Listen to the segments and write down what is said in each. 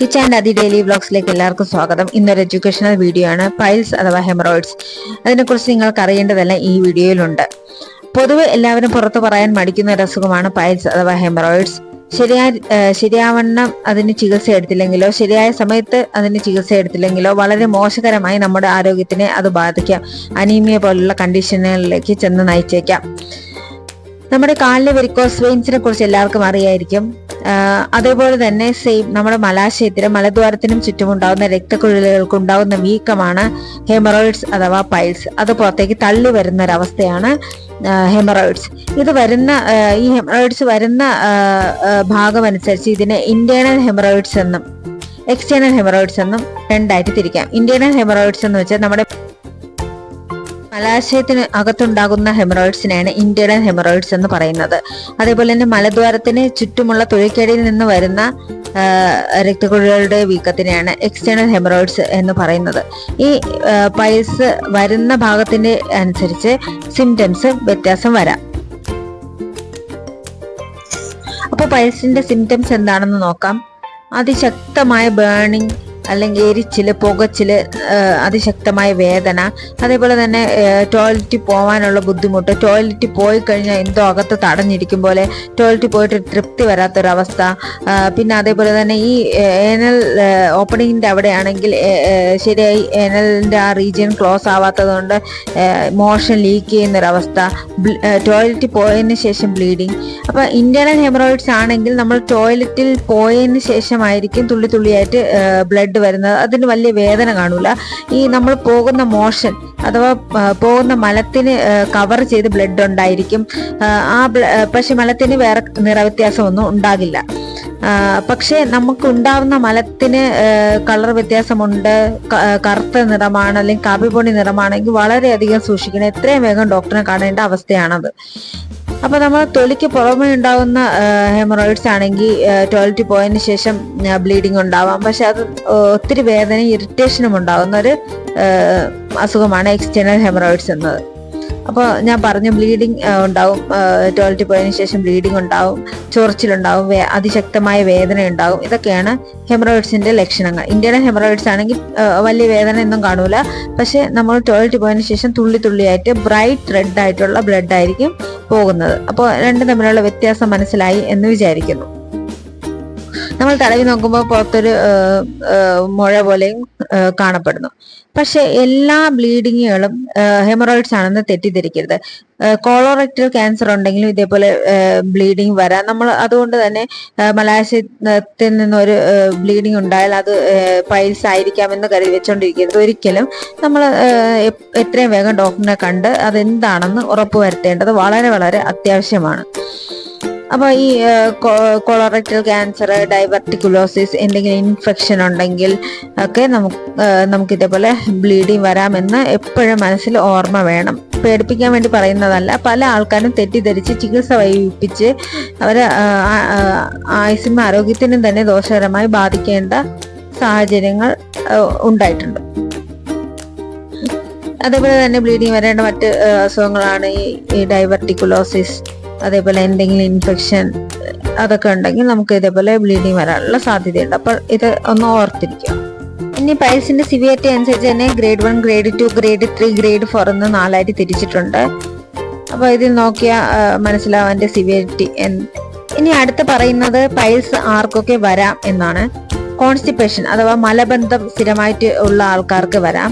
കിച്ച് and അതി daily വ്ളോഗ്സിലേക്ക് എല്ലാവർക്കും സ്വാഗതം. ഇന്നൊരു എഡ്യൂക്കേഷണൽ വീഡിയോ ആണ്. പൈൽസ് അഥവാ ഹെമറോയിഡ്സ് അതിനെക്കുറിച്ച് നിങ്ങൾക്ക് അറിയേണ്ടതെല്ലാം ഈ വീഡിയോയിലുണ്ട്. പൊതുവെ എല്ലാവരും പുറത്ത് പറയാൻ മടിക്കുന്ന ഒരു അസുഖമാണ് പൈൽസ് അഥവാ ഹെമറോയിഡ്സ് ശരിയാ ശരിയാവണ്ണം അതിന് ചികിത്സ എടുത്തില്ലെങ്കിലോ ശരിയായ സമയത്ത് അതിന് ചികിത്സ എടുത്തില്ലെങ്കിലോ വളരെ മോശകരമായി നമ്മുടെ ആരോഗ്യത്തിനെ അത് ബാധിക്കാം. അനീമിയ പോലുള്ള കണ്ടീഷനുകളിലേക്ക് ചെന്ന് നയിച്ചേക്കാം. നമ്മുടെ കാലിലെ വെരിക്കോസ് വെയിൻസിനെ കുറിച്ച് എല്ലാവർക്കും അറിയായിരിക്കും. അതേപോലെ തന്നെ സെയിം നമ്മുടെ മലാശയത്തിനും മലദ്വാരത്തിനും ചുറ്റുമുണ്ടാകുന്ന രക്തക്കുഴലുകൾക്ക് ഉണ്ടാകുന്ന വീക്കമാണ് ഹെമറോയിഡ്സ് അഥവാ പൈൽസ് അത് പുറത്തേക്ക് തള്ളി വരുന്ന ഒരവസ്ഥയാണ് ഹെമറോയിഡ്സ് ഇത് വരുന്ന ഈ ഹെമറോയിഡ്സ് വരുന്ന ഭാഗം അനുസരിച്ച് ഇതിനെ ഇന്റേണൽ ഹെമറോയിഡ്സ് എന്നും എക്സ്റ്റേണൽ ഹെമറോയിഡ്സ് എന്നും രണ്ടായിട്ട് തിരിക്കാം. ഇന്റേണൽ ഹെമറോയിഡ്സ് എന്ന് വെച്ചാൽ നമ്മുടെ മലാശയത്തിന് അകത്തുണ്ടാകുന്ന ഹെമറോയിഡ്സിനെയാണ് ഇന്റേണൽ ഹെമറോയിഡ്സ് എന്ന് പറയുന്നത്. അതേപോലെ തന്നെ മലദ്വാരത്തിന് ചുറ്റുമുള്ള തൊഴിൽക്കടിയിൽ നിന്ന് വരുന്ന രക്തക്കുഴലുകളുടെ വീക്കത്തിനെയാണ് എക്സ്റ്റേണൽ ഹെമറോയിഡ്സ് എന്ന് പറയുന്നത്. ഈ പൈൽസ് വരുന്ന ഭാഗത്തിന്റെ അനുസരിച്ച് സിംറ്റംസ് വ്യത്യാസം വരാം. അപ്പോൾ പൈൽസിന്റെ സിംറ്റംസ് എന്താണെന്ന് നോക്കാം. അതിശക്തമായ ബേണിംഗ് അല്ലെങ്കിൽ എരിച്ചിൽ പുകച്ചിൽ അതിശക്തമായ വേദന അതേപോലെ തന്നെ ടോയ്ലറ്റിൽ പോകാനുള്ള ബുദ്ധിമുട്ട് ടോയ്ലറ്റിൽ പോയി കഴിഞ്ഞാൽ എന്തോ അകത്ത് തടഞ്ഞിരിക്കും പോലെ ടോയ്ലറ്റിൽ പോയിട്ട് തൃപ്തി വരാത്തൊരവസ്ഥ. പിന്നെ അതേപോലെ തന്നെ ഈ ഏനൽ ഓപ്പണിങ്ങിന്റെ അവിടെയാണെങ്കിൽ ശരിയായി ഏനലിന്റെ ആ റീജിയൻ ക്ലോസ് ആവാത്തതുകൊണ്ട് മോഷൻ ലീക്ക് ചെയ്യുന്നൊരവസ്ഥ. ടോയ്ലറ്റിൽ പോയതിന് ശേഷം ബ്ലീഡിങ്. അപ്പോൾ ഇന്റേണൽ ഹെമറോയിഡ്സ് ആണെങ്കിൽ നമ്മൾ ടോയ്ലറ്റിൽ പോയതിന് ശേഷമായിരിക്കും തുള്ളി തുള്ളിയായിട്ട് ബ്ലഡ് വരുന്നത് അതിന് വലിയ വേദന കാണൂല. ഈ നമ്മൾ പോകുന്ന മോഷൻ അഥവാ പോകുന്ന മലത്തിന് കവർ ചെയ്ത് ബ്ലഡ് ഉണ്ടായിരിക്കും. ആ, പക്ഷെ മലത്തിന് വേറെ നിറവ്യത്യാസമൊന്നും ഉണ്ടാകില്ല. പക്ഷേ നമുക്ക് ഉണ്ടാവുന്ന മലത്തിന് കളർ വ്യത്യാസമുണ്ട്. കറുത്ത നിറമാണ് അല്ലെങ്കിൽ കാപ്പിപ്പൊടി നിറമാണെങ്കിൽ വളരെയധികം സൂക്ഷിക്കണം. എത്രയും വേഗം ഡോക്ടറെ കാണേണ്ട അവസ്ഥയാണത്. അപ്പൊ നമ്മൾ തൊലിക്ക് പുറമെ ഉണ്ടാകുന്ന ഹെമറോയിഡ്സ് ആണെങ്കിൽ ടോയ്ലറ്റിൽ പോയതിന് ശേഷം ബ്ലീഡിങ് ഉണ്ടാവാം. പക്ഷെ അത് ഒത്തിരി വേദനയും ഇറിറ്റേഷനും ഉണ്ടാകുന്ന ഒരു അസുഖമാണ് എക്സ്റ്റേണൽ ഹെമറോയിഡ്സ് എന്നത്. അപ്പോൾ ഞാൻ പറഞ്ഞു ബ്ലീഡിങ് ഉണ്ടാവും. ടോയ്ലറ്റിൽ പോയതിന് ശേഷം ബ്ലീഡിങ് ഉണ്ടാവും. ചൊറിച്ചിലുണ്ടാവും. അതിശക്തമായ വേദന ഉണ്ടാവും. ഇതൊക്കെയാണ് ഹെമറോയിഡ്സിന്റെ ലക്ഷണങ്ങൾ. ഇന്ത്യയുടെ ഹെമറോയിഡ്സ് ആണെങ്കിൽ വലിയ വേദന ഒന്നും കാണൂല. പക്ഷെ നമ്മൾ ടോയ്ലറ്റിൽ പോയതിനു ശേഷം തുള്ളി തുള്ളിയായിട്ട് ബ്രൈറ്റ് റെഡ് ആയിട്ടുള്ള ബ്ലഡ് ആയിരിക്കും പോകുന്നത്. അപ്പോൾ രണ്ടും തമ്മിലുള്ള വ്യത്യാസം മനസ്സിലായി എന്ന് വിചാരിക്കുന്നു. നമ്മൾ തടവി നോക്കുമ്പോൾ പുറത്തൊരു മുഴ പോലെയും കാണപ്പെടുന്നു. പക്ഷെ എല്ലാ ബ്ലീഡിങ്ങുകളും ഹെമറോയിഡ്സ് ആണെന്ന് തെറ്റിദ്ധരിക്കരുത്. കോളോറക്ടൽ ക്യാൻസർ ഉണ്ടെങ്കിലും ഇതേപോലെ ബ്ലീഡിങ് വരാം. നമ്മൾ അതുകൊണ്ട് തന്നെ മലാശയത്തിൽ നിന്നൊരു ബ്ലീഡിങ് ഉണ്ടായാൽ അത് പൈൽസ് ആയിരിക്കാമെന്ന് കരുതി വെച്ചുകൊണ്ടിരിക്കരുത് ഒരിക്കലും നമ്മൾ എത്രയും വേഗം ഡോക്ടറിനെ കണ്ട് അതെന്താണെന്ന് ഉറപ്പുവരുത്തേണ്ടത് വളരെ വളരെ അത്യാവശ്യമാണ്. അപ്പൊ ഈ കൊളറക്ടൽ ക്യാൻസർ ഡൈവർട്ടിക്കുലോസിസ് എന്തെങ്കിലും ഇൻഫെക്ഷൻ ഉണ്ടെങ്കിൽ ഒക്കെ നമുക്ക് നമുക്ക് ഇതേപോലെ ബ്ലീഡിങ് വരാമെന്ന് എപ്പോഴും മനസ്സിൽ ഓർമ്മ വേണം. പേടിപ്പിക്കാൻ വേണ്ടി പറയുന്നതല്ല പല ആൾക്കാരും തെറ്റിദ്ധരിച്ച് ചികിത്സ വൈകിപ്പിച്ച് അവരെ ആ, ആ, ആരോഗ്യത്തിനും തന്നെ ദോഷകരമായി ബാധിക്കേണ്ട സാഹചര്യങ്ങൾ ഉണ്ടായിട്ടുണ്ട്. അതേപോലെ തന്നെ ബ്ലീഡിങ് വരേണ്ട മറ്റ് അസുഖങ്ങളാണ് ഈ ഡൈവർട്ടിക്കുലോസിസ് അതേപോലെ എന്തെങ്കിലും ഇൻഫെക്ഷൻ അതൊക്കെ ഉണ്ടെങ്കിൽ നമുക്ക് ഇതേപോലെ ബ്ലീഡിങ് വരാനുള്ള സാധ്യതയുണ്ട്. അപ്പോൾ ഇത് ഒന്ന് ഓർത്തിരിക്കുക. ഇനി പൈൽസിന്റെ സിവിയറിറ്റി അനുസരിച്ച് തന്നെ grade one grade two grade three grade four എന്ന് നാലായിട്ട് തിരിച്ചിട്ടുണ്ട്. അപ്പോൾ ഇതിൽ നോക്കിയാൽ മനസ്സിലാവാൻ അതിന്റെ സിവിയറിറ്റി ഇനി അടുത്ത് പറയുന്നത് പൈൽസ് ആർക്കൊക്കെ വരാം എന്നാണ്. കോൺസ്റ്റിപ്പേഷൻ അഥവാ മലബന്ധം സ്ഥിരമായിട്ട് ഉള്ള ആൾക്കാർക്ക് വരാം.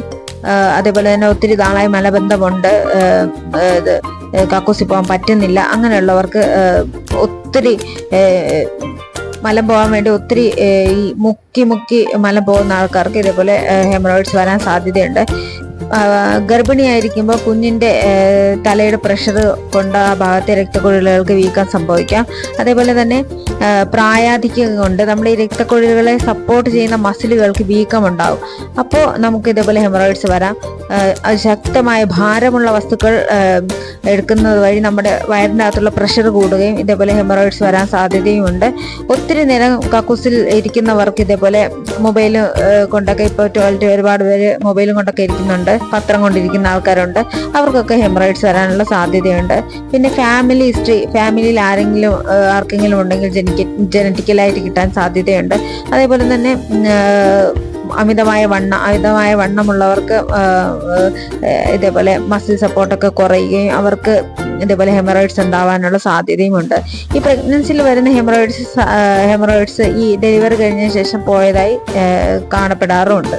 അതേപോലെ തന്നെ ഒത്തിരി നാളായി മലബന്ധമുണ്ട്. ഇത് കക്കൂസി പോകാൻ പറ്റുന്നില്ല. അങ്ങനെയുള്ളവർക്ക് ഒത്തിരി മലം പോകാൻ വേണ്ടി ഒത്തിരി ഈ മുക്കി മുക്കി മലം പോകുന്ന ആൾക്കാർക്ക് ഇതേപോലെ ഹെമറോയിഡ്സ് വരാൻ സാധ്യതയുണ്ട്. ഗർഭിണിയായിരിക്കുമ്പോൾ കുഞ്ഞിന്റെ തലയുടെ പ്രഷർ കൊണ്ട് ആ ഭാഗത്തെ രക്തക്കുഴലുകൾക്ക് വീക്കം സംഭവിക്കാം. അതേപോലെ തന്നെ പ്രായാധിക്യം കൊണ്ട് നമ്മുടെ ഈ രക്തക്കുഴലുകളെ സപ്പോർട്ട് ചെയ്യുന്ന മസിലുകൾക്ക് വീക്കം ഉണ്ടാകും അപ്പോൾ നമുക്ക് ഇതേപോലെ ഹെമറോയിഡ്സ് വരാം. ശക്തമായ ഭാരമുള്ള വസ്തുക്കൾ എടുക്കുന്നത് വഴി നമ്മുടെ വയറിന്റെ അകത്തുള്ള പ്രഷർ കൂടുകയും ഇതേപോലെ ഹെമറോയിഡ്സ് വരാൻ സാധ്യതയുമുണ്ട്. ഒത്തിരി നേരം കക്കൂസിൽ ഇരിക്കുന്നവർക്ക് ഇതേപോലെ മൊബൈൽ കൊണ്ടൊക്കെ ഇപ്പോൾ ടോയ്ലറ്റ് ഒരുപാട് പേര് മൊബൈലും കൊണ്ടൊക്കെ ഇരിക്കുന്നുണ്ട്. പത്രം കൊണ്ടിരിക്കുന്ന ആൾക്കാരുണ്ട്. അവർക്കൊക്കെ ഹെമറോയിഡ്സ് വരാനുള്ള സാധ്യതയുണ്ട്. പിന്നെ ഫാമിലി ഹിസ്റ്ററി ഫാമിലിയിൽ ആരെങ്കിലും ആർക്കെങ്കിലും ഉണ്ടെങ്കിൽ ജനിക്ക ജനറ്റിക്കലായിട്ട് കിട്ടാൻ സാധ്യതയുണ്ട്. അതേപോലെ തന്നെ അമിതമായ വണ്ണ അമിതമായ വണ്ണമുള്ളവർക്ക് ഇതേപോലെ മസിൽ സപ്പോർട്ടൊക്കെ കുറയുകയും അവർക്ക് ഇതേപോലെ ഹെമറോയിഡ്സ് ഉണ്ടാവാനുള്ള സാധ്യതയുമുണ്ട്. ഈ പ്രഗ്നൻസിയിൽ വരുന്ന ഹെമറോയിഡ്സ് ഹെമറോയിഡ്സ് ഈ ഡെലിവറി കഴിഞ്ഞ ശേഷം പോയതായി കാണപ്പെടാറുമുണ്ട്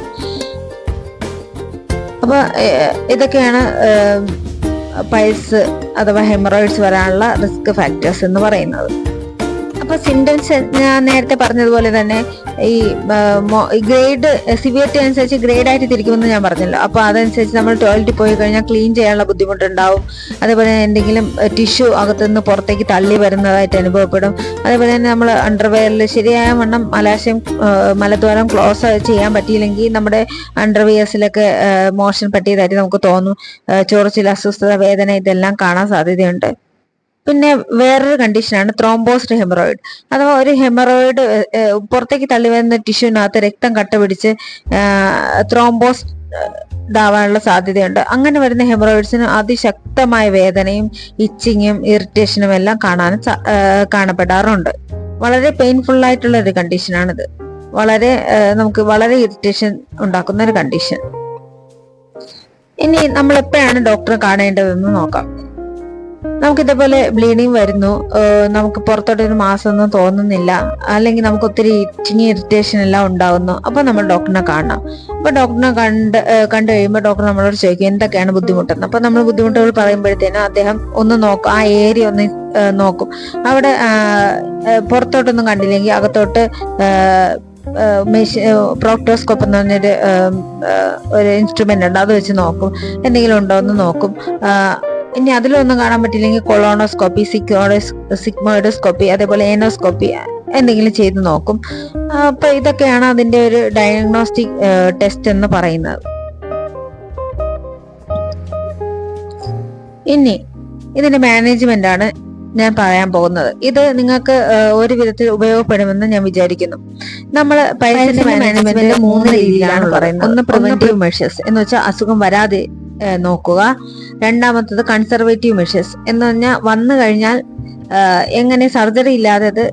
അപ്പൊ ആ, ഇതൊക്കെയാണ് പൈൽസ് അഥവാ ഹെമറോയിഡ്സ് വരാനുള്ള റിസ്ക് ഫാക്ടേഴ്സ് എന്ന് പറയുന്നത്. അപ്പൊ സിംറ്റംസ് ഞാൻ നേരത്തെ പറഞ്ഞതുപോലെ തന്നെ ഈ ഗ്രേഡ് സിവിയറിറ്റി അനുസരിച്ച് ഗ്രേഡ് ആയിട്ട് തിരിക്കുമെന്ന് ഞാൻ പറഞ്ഞല്ലോ. അപ്പൊ അതനുസരിച്ച് നമ്മൾ ടോയ്ലറ്റിൽ പോയി കഴിഞ്ഞാൽ ക്ലീൻ ചെയ്യാനുള്ള ബുദ്ധിമുട്ടുണ്ടാവും. അതേപോലെ എന്തെങ്കിലും ടിഷ്യൂ അകത്തുനിന്ന് പുറത്തേക്ക് തള്ളി വരുന്നതായിട്ട് അനുഭവപ്പെടും. അതേപോലെ തന്നെ നമ്മൾ അണ്ടർവെയറിൽ ശരിയായ വണ്ണം മലാശയം മലദ്വാരം ക്ലോസ് ചെയ്യാൻ പറ്റിയില്ലെങ്കിൽ നമ്മുടെ അണ്ടർവെയർസിലൊക്കെ മോഷൻ പറ്റിയതായിട്ട് നമുക്ക് തോന്നും. ചൊറിച്ചിൽ അസ്വസ്ഥത വേദന ഇതെല്ലാം കാണാൻ സാധ്യതയുണ്ട്. പിന്നെ വേറൊരു കണ്ടീഷനാണ് ത്രോംബോസ്ഡ് ഹെമറോയിഡ് അഥവാ ഒരു ഹെമറോയിഡ് പുറത്തേക്ക് തള്ളി വരുന്ന ടിഷ്യൂവിനകത്ത് രക്തം കട്ട പിടിച്ച് ത്രോംബോസ് ഇതാവാനുള്ള സാധ്യതയുണ്ട്. അങ്ങനെ വരുന്ന ഹെമറോയിഡ്സിന് അതിശക്തമായ വേദനയും ഇച്ചിങ്ങും ഇറിറ്റേഷനും എല്ലാം കാണാൻ കാണപ്പെടാറുണ്ട്. വളരെ പെയിൻഫുൾ ആയിട്ടുള്ള ഒരു കണ്ടീഷനാണിത് വളരെ നമുക്ക് വളരെ ഇറിറ്റേഷൻ ഉണ്ടാക്കുന്ന ഒരു കണ്ടീഷൻ ഇനി നമ്മൾ എപ്പോഴാണ് ഡോക്ടറെ കാണേണ്ടതെന്ന് നോക്കാം. നമുക്ക് ഇതേപോലെ ബ്ലീഡിങ് വരുന്നു നമുക്ക് പുറത്തോട്ട് ഒരു മാസമൊന്നും തോന്നുന്നില്ല. അല്ലെങ്കിൽ നമുക്ക് ഒത്തിരി ഇറ്റിങ് ഇറിറ്റേഷൻ എല്ലാം ഉണ്ടാകുന്നു അപ്പൊ നമ്മൾ ഡോക്ടറിനെ കാണണം. അപ്പൊ ഡോക്ടറിനെ കണ്ട് കണ്ടു കഴിയുമ്പോൾ ഡോക്ടർ നമ്മളോട് ചോദിക്കും എന്തൊക്കെയാണ് ബുദ്ധിമുട്ടെന്ന്? അപ്പൊ നമ്മൾ ബുദ്ധിമുട്ടുകൾ പറയുമ്പോഴത്തേനും അദ്ദേഹം ഒന്ന് നോക്കും. ആ ഏരിയ ഒന്ന് നോക്കും. അവിടെ പുറത്തോട്ടൊന്നും കണ്ടില്ലെങ്കിൽ അകത്തോട്ട് പ്രോക്ടോസ്കോപ്പ് എന്ന് പറഞ്ഞൊരു ഒരു ഇൻസ്ട്രുമെന്റ് ഉണ്ട്. അത് വെച്ച് നോക്കും. എന്തെങ്കിലും ഉണ്ടോ എന്ന് നോക്കും. ഇനി അതിലൊന്നും കാണാൻ പറ്റില്ലെങ്കിൽ കൊളോണോസ്കോപ്പി സിഗ്മോയിഡോസ്കോപ്പി അതേപോലെ ഏനോസ്കോപ്പി എന്തെങ്കിലും ചെയ്ത് നോക്കും. അപ്പൊ ഇതൊക്കെയാണ് അതിന്റെ ഒരു ഡയഗ്നോസ്റ്റിക് ടെസ്റ്റ് എന്ന് പറയുന്നത്. ഇനി ഇതിന്റെ മാനേജ്മെന്റ് ആണ് ഞാൻ പറയാൻ പോകുന്നത്. ഇത് നിങ്ങൾക്ക് ഒരു വിധത്തിൽ ഉപയോഗപ്പെടുമെന്ന് ഞാൻ വിചാരിക്കുന്നു. നമ്മൾ പൈസ മാനേജ്മെന്റ് മൂന്ന് രീതിയിലാണ് പറയുന്നത്. ഒന്ന് പ്രിവെന്റീവ് മെഷേഴ്സ് എന്ന് വെച്ചാൽ അസുഖം വരാതെ നോക്കുക. രണ്ടാമത്തത് കൺസർവേറ്റീവ് മെഷേഴ്സ് എന്ന് പറഞ്ഞാൽ വന്നു കഴിഞ്ഞാൽ എങ്ങനെ സർജറി ഇല്ലാതെ അത്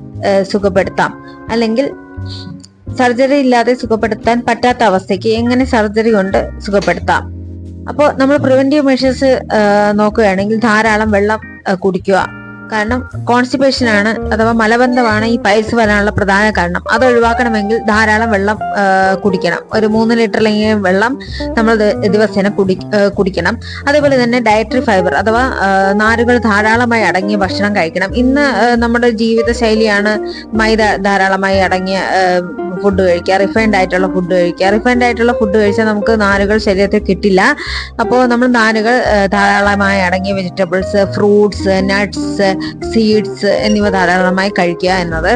സുഖപ്പെടുത്താം. അല്ലെങ്കിൽ സർജറി ഇല്ലാതെ സുഖപ്പെടുത്താൻ പറ്റാത്ത അവസ്ഥയ്ക്ക് എങ്ങനെ സർജറി കൊണ്ട് സുഖപ്പെടുത്താം. അപ്പോൾ നമ്മൾ പ്രിവെന്റീവ് മെഷേഴ്സ് നോക്കുകയാണെങ്കിൽ ധാരാളം വെള്ളം കുടിക്കുക. കാരണം കോൺസ്റ്റിപ്പേഷൻ ആണ് അഥവാ മലബന്ധമാണ് ഈ പൈൽസ് വരാനുള്ള പ്രധാന കാരണം. അത് ഒഴിവാക്കണമെങ്കിൽ ധാരാളം വെള്ളം കുടിക്കണം. ഒരു മൂന്ന് ലിറ്ററിലെങ്കിലും വെള്ളം നമ്മൾ ദിവസേന കുടി കുടിക്കണം. അതേപോലെ തന്നെ ഡയറ്ററി ഫൈബർ അഥവാ നാരുകൾ ധാരാളമായി അടങ്ങിയ ഭക്ഷണം കഴിക്കണം. ഇന്ന് നമ്മുടെ ജീവിത ശൈലിയാണ് മൈദ ധാരാളമായി അടങ്ങിയ ഫുഡ് കഴിക്കുക റിഫൈൻഡ് ആയിട്ടുള്ള ഫുഡ് കഴിക്കുക. റിഫൈൻഡ് ആയിട്ടുള്ള ഫുഡ് കഴിച്ചാൽ നമുക്ക് നാരുകൾ ശരീരത്തിൽ കിട്ടില്ല. അപ്പോൾ നമ്മൾ നാരുകൾ ധാരാളമായി അടങ്ങിയ വെജിറ്റബിൾസ് ഫ്രൂട്ട്സ് നട്ട്സ് സീഡ്സ് എന്നിവ ധാരാളമായി കഴിക്കുക എന്നത്.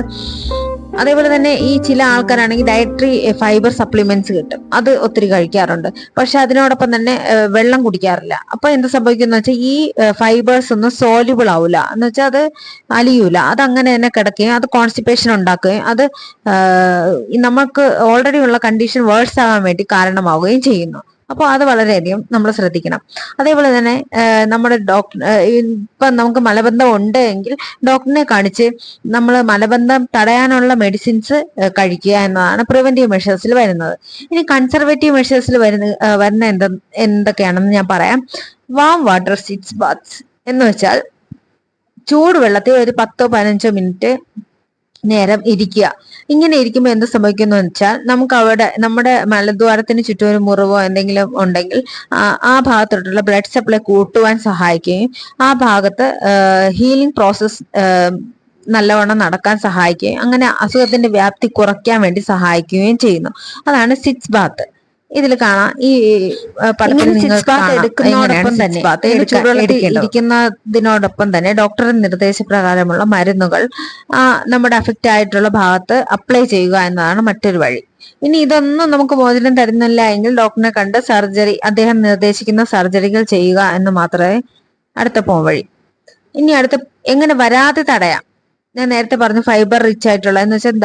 അതേപോലെ തന്നെ ഈ ചില ആൾക്കാരാണെങ്കിൽ ഡയറ്ററി ഫൈബർ സപ്ലിമെന്റ്സ് കിട്ടും. അത് ഒത്തിരി കഴിക്കാറുണ്ട്. പക്ഷെ അതിനോടൊപ്പം തന്നെ വെള്ളം കുടിക്കാറില്ല. അപ്പൊ എന്ത് സംഭവിക്കുന്ന വെച്ചാൽ ഈ ഫൈബേഴ്സ് ഒന്നും സോല്യൂബിൾ ആവില്ല എന്ന് വെച്ചാൽ അത് അലിയൂല. അത് അങ്ങനെ തന്നെ കിടക്കുകയും അത് കോൺസ്റ്റിപ്പേഷൻ ഉണ്ടാക്കുകയും അത് നമുക്ക് ഓൾറെഡി ഉള്ള കണ്ടീഷൻ വേഴ്സ് ആവാൻ വേണ്ടി കാരണമാവുകയും ചെയ്യുന്നു. അപ്പോൾ അത് വളരെയധികം നമ്മൾ ശ്രദ്ധിക്കണം. അതേപോലെ തന്നെ നമ്മുടെ ഡോക്ടർ ഇപ്പൊ നമുക്ക് മലബന്ധം ഉണ്ട് എങ്കിൽ ഡോക്ടറിനെ കാണിച്ച് നമ്മൾ മലബന്ധം തടയാനുള്ള മെഡിസിൻസ് കഴിക്കുക എന്നതാണ് പ്രിവെന്റീവ് മെഷേഴ്സിൽ വരുന്നത്. ഇനി കൺസർവേറ്റീവ് മെഷേഴ്സിൽ വരുന്ന വരുന്ന എന്ത എന്തൊക്കെയാണെന്ന് ഞാൻ പറയാം. വാം വാട്ടർ സിറ്റ്സ് ബാത്ത്സ് എന്ന് വെച്ചാൽ ചൂടുവെള്ളത്തിൽ ഒരു പത്തോ പതിനഞ്ചോ മിനിറ്റ് നേരം ഇരിക്കുക. ഇങ്ങനെ ഇരിക്കുമ്പോൾ എന്ത് സംഭവിക്കുന്നു വെച്ചാൽ നമുക്ക് അവിടെ നമ്മുടെ മലദ്വാരത്തിന് ചുറ്റും ഒരു മുറിവോ എന്തെങ്കിലും ഉണ്ടെങ്കിൽ ആ ഭാഗത്തോട്ടുള്ള ബ്ലഡ് സപ്ലൈ കൂട്ടുവാൻ സഹായിക്കുകയും ആ ഭാഗത്ത് ഹീലിംഗ് പ്രോസസ് നല്ലവണ്ണം നടക്കാൻ സഹായിക്കുകയും അങ്ങനെ അസുഖത്തിന്റെ വ്യാപ്തി കുറയ്ക്കാൻ വേണ്ടി സഹായിക്കുകയും ചെയ്യുന്നു. അതാണ് സിക്സ് ബാത്ത് ഇതിൽ കാണാം. ഈ പടത്തിൽ. ഇരിക്കുന്നതിനോടൊപ്പം തന്നെ ഡോക്ടറുടെ നിർദ്ദേശപ്രകാരമുള്ള മരുന്നുകൾ നമ്മുടെ അഫക്റ്റ് ആയിട്ടുള്ള ഭാഗത്ത് അപ്ലൈ ചെയ്യുക എന്നതാണ് മറ്റൊരു വഴി. ഇനി ഇതൊന്നും നമുക്ക് മോചനം തരുന്നില്ല എങ്കിൽ ഡോക്ടറിനെ കണ്ട് സർജറി അദ്ദേഹം നിർദ്ദേശിക്കുന്ന സർജറികൾ ചെയ്യുക എന്ന് മാത്രമേ അടുത്ത പോം വഴി. ഇനി അടുത്ത എങ്ങനെ വരാതെ തടയാം? ഞാൻ നേരത്തെ പറഞ്ഞു ഫൈബർ റിച്ച് ആയിട്ടുള്ള എന്ന് വെച്ചാൽ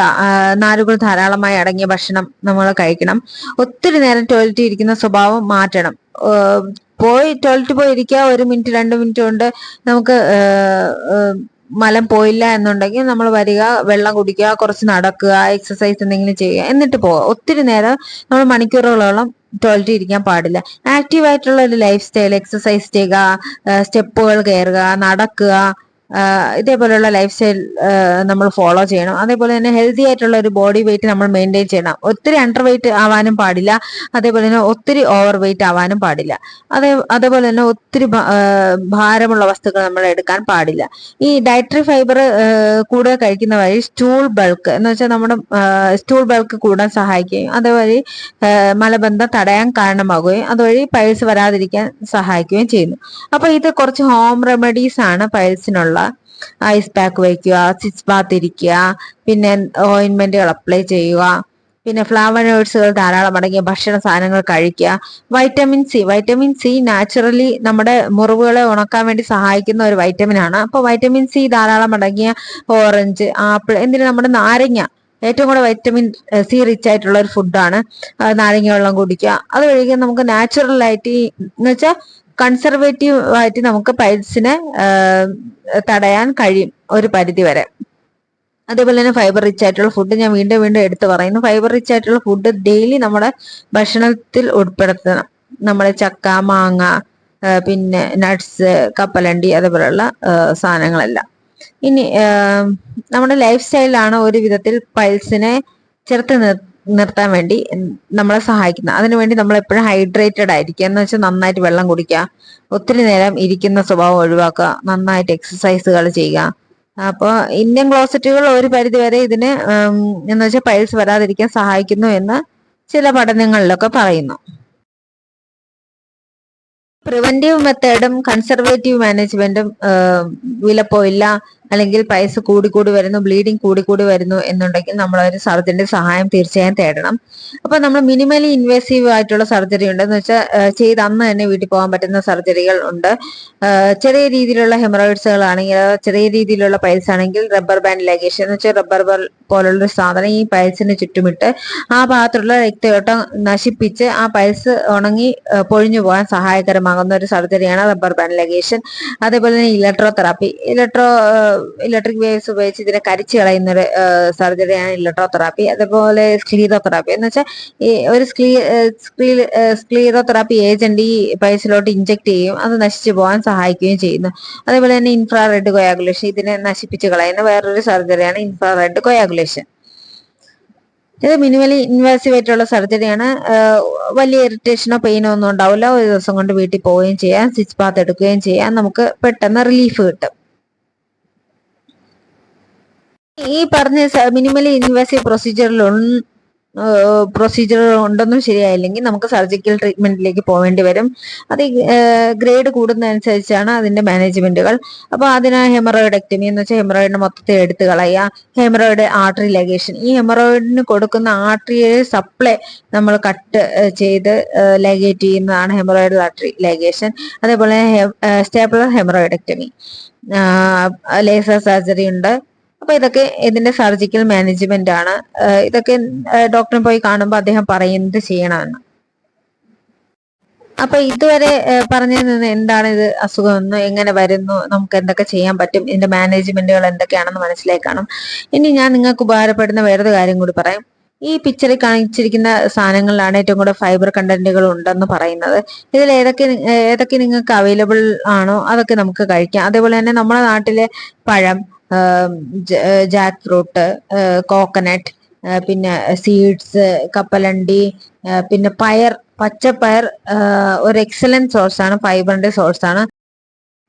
നാരുകൾ ധാരാളമായി അടങ്ങിയ ഭക്ഷണം നമ്മൾ കഴിക്കണം. ഒത്തിരി നേരം ടോയ്ലറ്റിൽ ഇരിക്കുന്ന സ്വഭാവം മാറ്റണം. പോയി ടോയ്ലറ്റ് പോയി ഇരിക്കുക ഒരു മിനിറ്റ് രണ്ട് മിനിറ്റ് കൊണ്ട് നമുക്ക് മലം പോയില്ല എന്നുണ്ടെങ്കിൽ നമ്മൾ വരിക വെള്ളം കുടിക്കുക കുറച്ച് നടക്കുക എക്സസൈസ് എന്തെങ്കിലും ചെയ്യുക എന്നിട്ട് പോവുക. ഒത്തിരി നേരം നമ്മൾ മണിക്കൂറുകളോളം ടോയ്ലറ്റിൽ ഇരിക്കാൻ പാടില്ല. ആക്റ്റീവ് ആയിട്ടുള്ള ഒരു ലൈഫ് സ്റ്റൈൽ എക്സസൈസ് ചെയ്യുക സ്റ്റെപ്പുകൾ കയറുക നടക്കുക ഇതേപോലെയുള്ള ലൈഫ് സ്റ്റൈൽ നമ്മൾ ഫോളോ ചെയ്യണം. അതേപോലെ തന്നെ ഹെൽത്തി ആയിട്ടുള്ള ഒരു ബോഡി വെയിറ്റ് നമ്മൾ മെയിന്റെയിൻ ചെയ്യണം. ഒത്തിരി അണ്ടർ വെയിറ്റ് ആവാനും പാടില്ല. അതേപോലെ തന്നെ ഒത്തിരി ഓവർ വെയിറ്റ് ആവാനും പാടില്ല. അതേ അതേപോലെ തന്നെ ഒത്തിരി ഭാരമുള്ള വസ്തുക്കൾ നമ്മൾ എടുക്കാൻ പാടില്ല. ഈ ഡയറ്ററി ഫൈബർ കൂടുതൽ കഴിക്കുന്ന വഴി സ്റ്റൂൾ ബൾക്ക് എന്ന് വെച്ചാൽ നമ്മുടെ സ്റ്റൂൾ ബൾക്ക് കൂടാൻ സഹായിക്കുകയും അതുവഴി മലബന്ധം തടയാൻ കാരണമാകുകയും അതുവഴി പൈൽസ് വരാതിരിക്കാൻ സഹായിക്കുകയും ചെയ്യുന്നു. അപ്പൊ ഇത് കുറച്ച് ഹോം റെമഡീസ് ആണ് പൈൽസിനുള്ള ഐസ് പാക്ക് വയ്ക്കുക സിക്സ് ബാത്ത് ഇരിക്കുക പിന്നെ ഓയിൻമെന്റുകൾ അപ്ലൈ ചെയ്യുക പിന്നെ ഫ്ലാവനോയിഡ്സുകൾ ധാരാളം അടങ്ങിയ ഭക്ഷണ സാധനങ്ങൾ കഴിക്കുക. Vitamin C vitamin C naturally നമ്മുടെ മുറിവുകളെ ഉണക്കാൻ വേണ്ടി സഹായിക്കുന്ന ഒരു വൈറ്റമിൻ ആണ്. അപ്പോൾ വൈറ്റമിൻ സി ധാരാളം അടങ്ങിയ ഓറഞ്ച് ആപ്പിൾ എന്തിന് നമ്മുടെ നാരങ്ങ ഏറ്റവും കൂടുതൽ വൈറ്റമിൻ സി റിച്ച് ആയിട്ടുള്ള ഒരു ഫുഡാണ് നാരങ്ങ വെള്ളം കുടിക്കുക. അത് കഴിക്കാൻ നമുക്ക് നാച്ചുറൽ ആയിട്ട് എന്ന് വെച്ചാൽ കൺസർവേറ്റീവ് ആയിട്ട് നമുക്ക് പൈൽസിനെ തടയാൻ കഴിയും ഒരു പരിധി വരെ. അതേപോലെ തന്നെ ഫൈബർ റിച്ച് ആയിട്ടുള്ള ഫുഡ് ഞാൻ വീണ്ടും വീണ്ടും എടുത്തു പറയുന്നു. ഫൈബർ റിച്ച് ആയിട്ടുള്ള ഫുഡ് ഡെയിലി നമ്മുടെ ഭക്ഷണത്തിൽ ഉൾപ്പെടുത്തണം. നമ്മുടെ ചക്ക മാങ്ങ പിന്നെ നട്ട്സ് കപ്പലണ്ടി അതേപോലെയുള്ള സാധനങ്ങളെല്ലാം. ഇനി നമ്മുടെ ലൈഫ് സ്റ്റൈലാണ് ഒരു വിധത്തിൽ പൈൽസിനെ ചെറുത്ത് നിർത്താൻ വേണ്ടി നമ്മളെ സഹായിക്കുന്നത് അതിനുവേണ്ടി നമ്മൾ എപ്പോഴും ഹൈഡ്രേറ്റഡ് ആയിരിക്കുക. എന്ന് വെച്ചാൽ നന്നായിട്ട് വെള്ളം കുടിക്കുക ഒത്തിരി നേരം ഇരിക്കുന്ന സ്വഭാവം ഒഴിവാക്കുക നന്നായിട്ട് എക്സസൈസുകൾ ചെയ്യുക. അപ്പോൾ ഇന്ത്യൻ ക്ലോസറ്റുകൾ ഒരു പരിധി വരെ ഇതിന് എന്ന് വെച്ചാൽ പൈൽസ് വരാതിരിക്കാൻ സഹായിക്കുന്നു എന്ന് ചില പഠനങ്ങളിലൊക്കെ പറയുന്നു. പ്രിവെന്റീവ് മെത്തേഡും കൺസർവേറ്റീവ് മാനേജ്മെന്റും വിലപ്പോയില്ല അല്ലെങ്കിൽ പൈസ കൂടിക്കൂടി കൂടി വരുന്നു ബ്ലീഡിങ് കൂടി കൂടി വരുന്നു എന്നുണ്ടെങ്കിൽ നമ്മൾ ഒരു സർജറിന്റെ സഹായം തീർച്ചയായും തേടണം. അപ്പൊ നമ്മൾ മിനിമലി ഇൻവേസീവ് ആയിട്ടുള്ള സർജറി ഉണ്ട് എന്ന് വെച്ചാൽ ചെയ്ത് അന്ന് തന്നെ വീട്ടിൽ പോകാൻ പറ്റുന്ന സർജറികൾ ഉണ്ട്. ചെറിയ രീതിയിലുള്ള ഹെമറോയിഡ്സുകൾ ആണെങ്കിൽ ചെറിയ രീതിയിലുള്ള പൈൽസ് ആണെങ്കിൽ റബ്ബർ ബാൻഡ് ലഗേഷൻ എന്ന് വെച്ചാൽ റബ്ബർ പോലുള്ള സാധനം ഈ പൈൽസിന് ചുറ്റുമിട്ട് ആ ഭാഗത്തുള്ള രക്തയോട്ടം നശിപ്പിച്ച് ആ പൈൽസ് ഉണങ്ങി പൊഴിഞ്ഞു പോകാൻ സഹായകരമാകുന്ന ഒരു സർജറിയാണ് റബ്ബർ ബാൻഡ് ലഗേഷൻ അതേപോലെ തന്നെ electro therapy electro electric waves ഉപയോഗിച്ച് ഇതിനെ കരിച്ചു കളയുന്ന ഒരു സർജറിയാണ് ഇലക്ട്രോതെറാപ്പി. അതുപോലെ സ്ക്ലീറോതെറാപ്പി എന്ന് വെച്ചാൽ ഈ ഒരു സ്ക്ലീ സ്ക്ലീറോതെറാപ്പി ഏജന്റ് ഈ പൈസിലോട്ട് ഇഞ്ചെക്ട് ചെയ്യും. അത് നശിച്ചു പോകാൻ സഹായിക്കുകയും ചെയ്യുന്നു. അതേപോലെ തന്നെ ഇൻഫ്രാറെഡ് കൊയാഗുലേഷൻ ഇതിനെ നശിപ്പിച്ച് കളയുന്ന വേറൊരു സർജറിയാണ് ഇൻഫ്രാറെഡ് കൊയാഗുലേഷൻ ഇത് മിനിമലി ഇൻവേസീവ് ആയിട്ടുള്ള സർജറിയാണ് വലിയ ഇറിറ്റേഷനോ പെയിനോ ഒന്നും ഉണ്ടാവില്ല. ഒരു ദിവസം കൊണ്ട് വീട്ടിൽ പോവുകയും ചെയ്യാം. സ്റ്റിച്ച് പാത്ത് എടുക്കുകയും ചെയ്യാം. നമുക്ക് പെട്ടെന്ന് റിലീഫ് കിട്ടും. ഈ പറഞ്ഞ മിനിമലി ഇൻവേസീവ് പ്രൊസീജിയറിൽ പ്രൊസീജിയർ ഉണ്ടെന്നും ശരിയായില്ലെങ്കിൽ നമുക്ക് സർജിക്കൽ ട്രീറ്റ്മെന്റിലേക്ക് പോകേണ്ടി വരും. അത് ഗ്രേഡ് കൂടുന്നതനുസരിച്ചാണ് അതിന്റെ മാനേജ്മെന്റുകൾ അപ്പോൾ അതിന് ഹെമറോയിഡക്ടമി എന്ന് വെച്ചാൽ ഹെമറോയിഡിനെ മൊത്തത്തിൽ എടുത്തു കളയുക. ഹെമറോയിഡ് ആർട്ടറി ലഗേഷൻ ഈ ഹെമറോയിഡിന് കൊടുക്കുന്ന ആർട്ടറിയെ സപ്ലൈ നമ്മൾ കട്ട് ചെയ്ത് ലഗേറ്റ് ചെയ്യുന്നതാണ് ഹെമറോയിഡ് ആർട്ടറി ലഗേഷൻ അതേപോലെ സ്റ്റേബിളർ ഹെമറോയിഡക്ടമി ലേസർ സർജറി ഉണ്ട്. അപ്പൊ ഇതൊക്കെ ഇതിന്റെ സർജിക്കൽ മാനേജ്മെന്റ് ആണ്. ഇതൊക്കെ ഡോക്ടറെ പോയി കാണുമ്പോൾ അദ്ദേഹം പറയുന്നത് ചെയ്യണമെന്ന്. അപ്പൊ ഇതുവരെ പറഞ്ഞു നിന്ന് എന്താണ് ഇത് അസുഖം എന്ന് എങ്ങനെ വരുന്നു നമുക്ക് എന്തൊക്കെ ചെയ്യാൻ പറ്റും ഇതിന്റെ മാനേജ്മെന്റുകൾ എന്തൊക്കെയാണെന്ന് മനസ്സിലാക്കണം ഇനി ഞാൻ നിങ്ങൾക്ക് ഉപകാരപ്പെടുന്ന വേറൊരു കാര്യം കൂടി പറയാം. ഈ പിക്ചറിൽ കാണിച്ചിരിക്കുന്ന സാധനങ്ങളിലാണ് ഏറ്റവും കൂടുതൽ ഫൈബർ കണ്ടന്റുകൾ ഉണ്ടെന്ന് പറയുന്നത്. ഇതിൽ ഏതൊക്കെ ഏതൊക്കെ നിങ്ങൾക്ക് അവൈലബിൾ ആണോ അതൊക്കെ നമുക്ക് കഴിക്കാം. അതേപോലെ തന്നെ നമ്മുടെ നാട്ടിലെ പഴം ജാക്ക് ഫ്രൂട്ട് കോക്കനട്ട് പിന്നെ സീഡ്സ് കപ്പലണ്ടി പിന്നെ പയർ പച്ചപ്പയർ ഒരു എക്സലന്റ് സോഴ്സാണ് ഫൈബറിന്റെ സോഴ്സാണ്.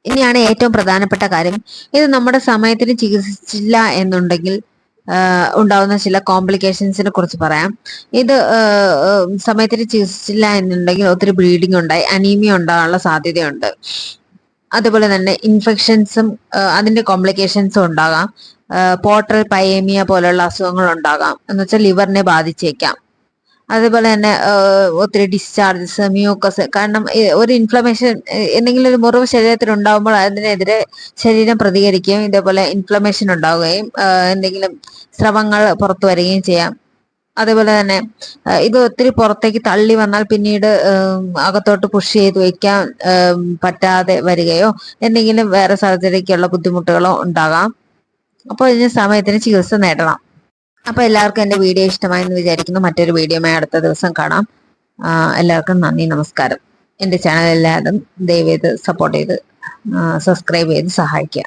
ഇനിയാണ് ഏറ്റവും പ്രധാനപ്പെട്ട കാര്യം. ഇത് നമ്മുടെ സമയത്തിന് ചികിത്സിച്ചില്ല എന്നുണ്ടെങ്കിൽ ഉണ്ടാവുന്ന ചില കോംപ്ലിക്കേഷൻസിനെ കുറിച്ച് പറയാം. ഇത് സമയത്തിന് ചികിത്സിച്ചില്ല എന്നുണ്ടെങ്കിൽ ഒത്തിരി ബ്ലീഡിംഗ് ഉണ്ടായി അനീമിയ ഉണ്ടാകാനുള്ള സാധ്യതയുണ്ട്. അതുപോലെ തന്നെ ഇൻഫെക്ഷൻസും അതിന്റെ കോംപ്ലിക്കേഷൻസും ഉണ്ടാകാം. പോർട്ടൽ പയേമിയ പോലുള്ള അസുഖങ്ങൾ ഉണ്ടാകാം. എന്ന് വെച്ചാൽ ലിവറിനെ ബാധിച്ചേക്കാം. അതുപോലെ തന്നെ ഒത്തിരി ഡിസ്ചാർജസ് മ്യൂക്കസ് കാരണം ഒരു ഇൻഫ്ലമേഷൻ എന്തെങ്കിലും ഒരു മുറിവ് ശരീരത്തിൽ ഉണ്ടാകുമ്പോൾ അതിനെതിരെ ശരീരം പ്രതികരിക്കുകയും ഇതേപോലെ ഇൻഫ്ലമേഷൻ ഉണ്ടാവുകയും എന്തെങ്കിലും സ്രവങ്ങൾ പുറത്തു വരികയും ചെയ്യാം. അതേപോലെ തന്നെ ഇത് ഒത്തിരി പുറത്തേക്ക് തള്ളി വന്നാൽ പിന്നീട് അകത്തോട്ട് പുഷ് ചെയ്ത് വെക്കാൻ പറ്റാതെ വരികയോ എന്തെങ്കിലും വേറെ സാഹചര്യക്കുള്ള ബുദ്ധിമുട്ടുകളോ ഉണ്ടാകാം. അപ്പോൾ ഇതിന് സമയത്തിന് ചികിത്സ നേടണം. അപ്പോൾ എല്ലാവർക്കും എന്റെ വീഡിയോ ഇഷ്ടമായി എന്ന് വിചാരിക്കുന്നു. മറ്റൊരു വീഡിയോമായി അടുത്ത ദിവസം കാണാം. എല്ലാവർക്കും നന്ദി നമസ്കാരം. എന്റെ ചാനൽ എല്ലാവരും ദയവേത് സപ്പോർട്ട് ചെയ്ത് സബ്സ്ക്രൈബ് ചെയ്ത് സഹായിക്കുക.